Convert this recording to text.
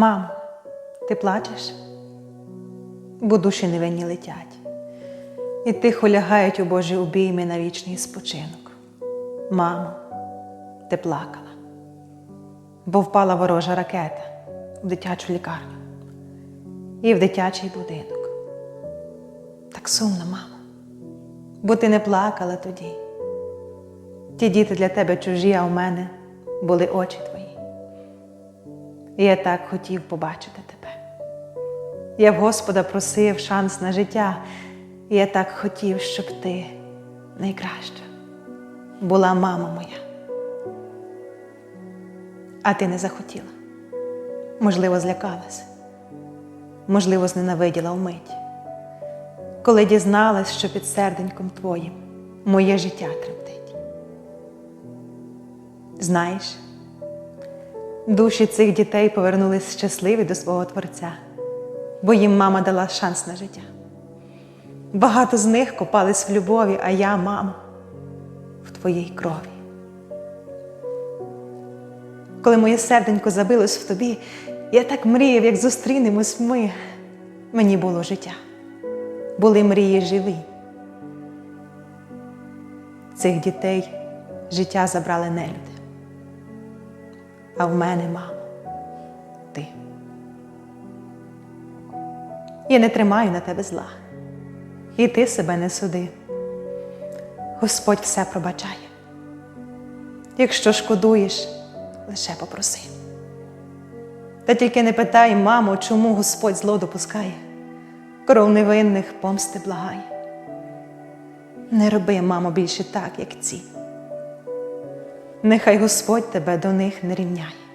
Мамо, ти плачеш? Бо душі невинні летять, і тихо лягають у Божі обійми на вічний спочинок. Мамо, ти плакала, бо впала ворожа ракета в дитячу лікарню і в дитячий будинок. Так сумно, мамо, бо ти не плакала тоді. Ті діти для тебе чужі, а в мене були очі твої. І я так хотів побачити тебе. Я в Господа просив шанс на життя, і я так хотів, щоб ти найкраща була мама моя. А ти не захотіла. Можливо, злякалась, можливо, зненавиділа вмить, коли дізналась, що під серденьком твоїм моє життя тремтить. Знаєш, Душі цих дітей повернулись щасливі до свого Творця, бо їм мама дала шанс на життя. Багато з них копались в любові, а я, мама, в твоїй крові. Коли моє серденько забилось в тобі, я так мріяв, як зустрінемось ми. Мені було життя, були мрії живі. Цих дітей життя забрали нелюди а в мене, мамо, ти. Я не тримаю на тебе зла, і ти себе не суди. Господь все пробачає. Якщо шкодуєш, лише попроси. Та тільки не питай, мамо, чому Господь зло допускає, кров невинних помсти благає. Не роби, мамо, більше так, як ці. Нехай Господь тебе до них не рівняє.